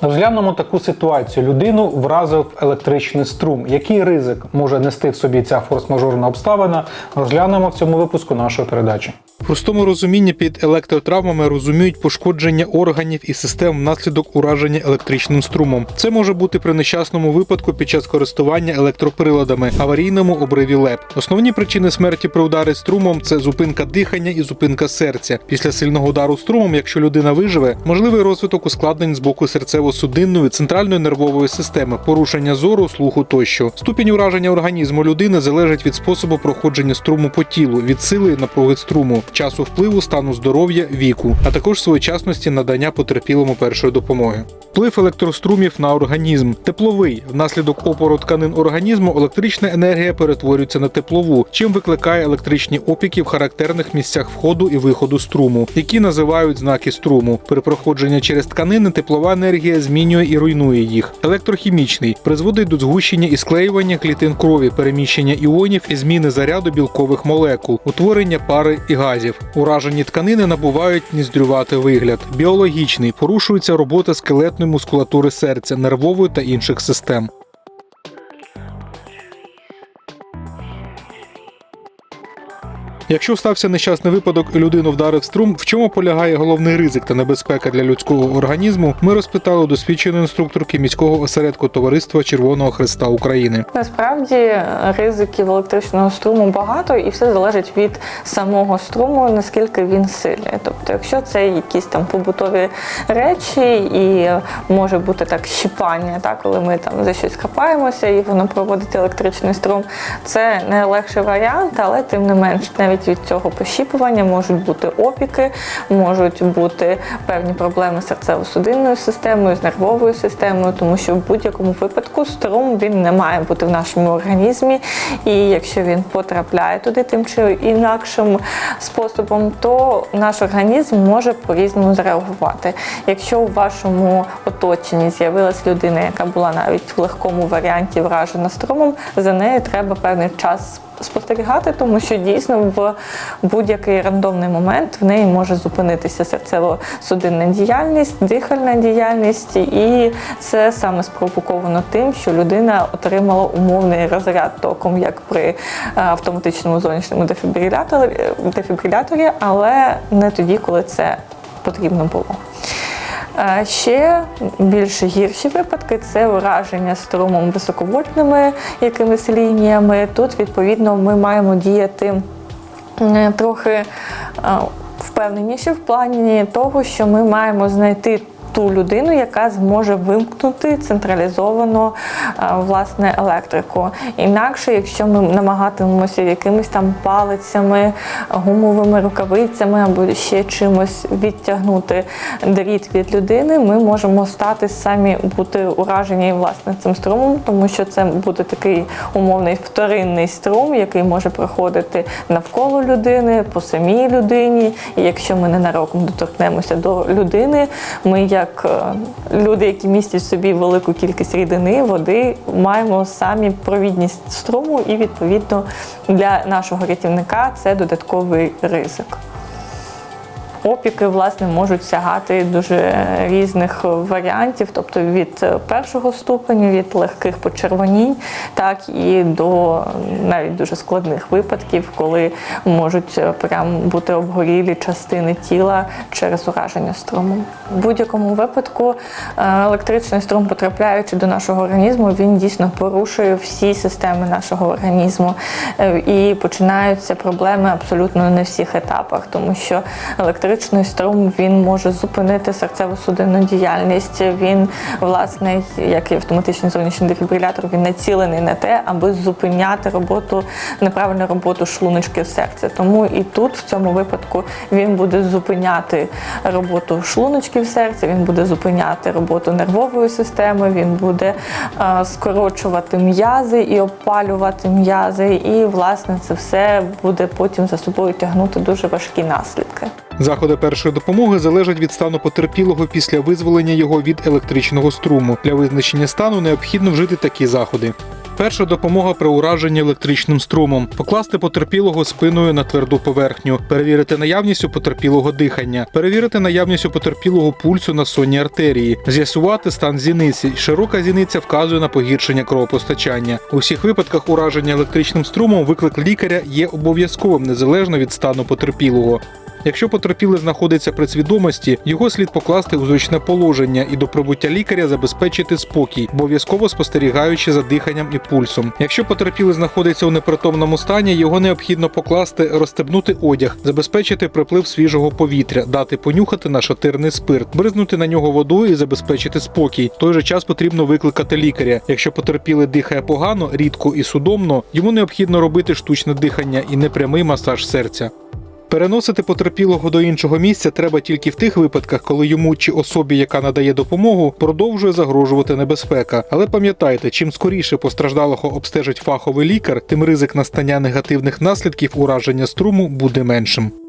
Розглянемо таку ситуацію. Людину вразив електричний струм. Який ризик може нести в собі ця форс-мажорна обставина? Розглянемо в цьому випуску нашої передачі. Простому розумінні під електротравмами розуміють пошкодження органів і систем внаслідок ураження електричним струмом. Це може бути при нещасному випадку під час користування електроприладами, аварійному обриві ЛЕП. Основні причини смерті при ударі струмом це зупинка дихання і зупинка серця. Після сильного удару струмом, якщо людина виживе, можливий розвиток ускладнень з боку серцево-судинної центральної нервової системи, порушення зору, слуху тощо. Ступінь ураження організму людини залежить від способу проходження струму по тілу, від сили напруги струму, часу впливу, стану здоров'я, віку, а також своєчасності надання потерпілому першої допомоги. Вплив електрострумів на організм тепловий. Внаслідок опору тканин організму електрична енергія перетворюється на теплову, чим викликає електричні опіки в характерних місцях входу і виходу струму, які називають знаки струму. При проходженні через тканини теплова енергія змінює і руйнує їх. Електрохімічний призводить до згущення і склеювання клітин крові, переміщення іонів і зміни заряду білкових молекул, утворення пари і газів. Уражені тканини набувають ніздрювати вигляд. Біологічний порушується робота скелетної мускулатури серця, нервової та інших систем. Якщо стався нещасний випадок і людину вдарив струм, в чому полягає головний ризик та небезпека для людського організму, ми розпитали досвідченої інструкторки міського осередку Товариства Червоного Христа України. Насправді ризиків електричного струму багато, і все залежить від самого струму, наскільки він сильний. Тобто, якщо це якісь там побутові речі, і може бути так щіпання, так коли ми там за щось хапаємося і воно проводить електричний струм, це не легший варіант, але тим не менш, навіть від цього пощіпування можуть бути опіки, можуть бути певні проблеми з серцево-судинною системою, з нервовою системою, тому що в будь-якому випадку струм він не має бути в нашому організмі. І якщо він потрапляє туди тим чи інакшим способом, то наш організм може по-різному зреагувати. Якщо у вашому оточенні з'явилась людина, яка була навіть в легкому варіанті вражена струмом, за нею треба певний час спостерігати, тому що дійсно в будь-який рандомний момент в неї може зупинитися серцево-судинна діяльність, дихальна діяльність, і це саме спровоковано тим, що людина отримала умовний розряд током, як при е, автоматичному зовнішньому дефібриляторі, дефібриляторі, але не тоді, коли це потрібно було. Ще більш гірші випадки це ураження струмом високовольтними якимись лініями. Тут, відповідно, ми маємо діяти трохи впевненіше в плані того, що ми маємо знайти. Ту людину, яка зможе вимкнути централізовано е, власне електрику. Інакше, якщо ми намагатимемося якимись там палицями, гумовими рукавицями або ще чимось відтягнути дріт від людини, ми можемо стати самі бути уражені власне цим струмом, тому що це буде такий умовний вторинний струм, який може проходити навколо людини, по самій людині. І якщо ми ненароком доторкнемося до людини, ми як е, люди, які містять в собі велику кількість рідини, води, маємо самі провідність струму, і відповідно для нашого рятівника це додатковий ризик. Опіки власне можуть сягати дуже різних варіантів, тобто від першого ступеню, від легких почервонінь, так і до навіть дуже складних випадків, коли можуть прям бути обгорілі частини тіла через ураження струмом. В будь-якому випадку е, електричний струм, потрапляючи до нашого організму, він дійсно порушує всі системи нашого організму. Е, І починаються проблеми абсолютно на всіх етапах, тому що електричний струм він може зупинити серцево-судинну діяльність. Він, власне, як і автоматичний зовнішній дефібрилятор, він націлений на те, аби зупиняти роботу, неправильну роботу шлуночків серця. Тому і тут, в цьому випадку, він буде зупиняти роботу шлуночків серця, він буде зупиняти роботу нервової системи, він буде е, скорочувати м'язи і опалювати м'язи. І, власне, це все буде потім за собою тягнути дуже важкі наслідки. Заходи першої допомоги залежать від стану потерпілого після визволення його від електричного струму. Для визначення стану необхідно вжити такі заходи. Перша допомога при ураженні електричним струмом, покласти потерпілого спиною на тверду поверхню, перевірити наявність у потерпілого дихання, перевірити наявність у потерпілого пульсу на сонній артерії, з'ясувати стан зіниці. Широка зіниця вказує на погіршення кровопостачання. У всіх випадках ураження електричним струмом виклик лікаря є обов'язковим незалежно від стану потерпілого. Якщо потерпілий знаходиться при свідомості, його слід покласти у зручне положення і до прибуття лікаря забезпечити спокій, обов'язково спостерігаючи за диханням і пульсом. Якщо потерпілий знаходиться у непритомному стані, його необхідно покласти, розстебнути одяг, забезпечити приплив свіжого повітря, дати понюхати нашатирний спирт, бризнути на нього водою і забезпечити спокій. В той же час потрібно викликати лікаря. Якщо потерпілий дихає погано, рідко і судомно, йому необхідно робити штучне дихання і непрямий масаж серця. Переносити потерпілого до іншого місця треба тільки в тих випадках, коли йому чи особі, яка надає допомогу, продовжує загрожувати небезпека. Але пам'ятайте, чим скоріше постраждалого обстежить фаховий лікар, тим ризик настання негативних наслідків ураження струму буде меншим.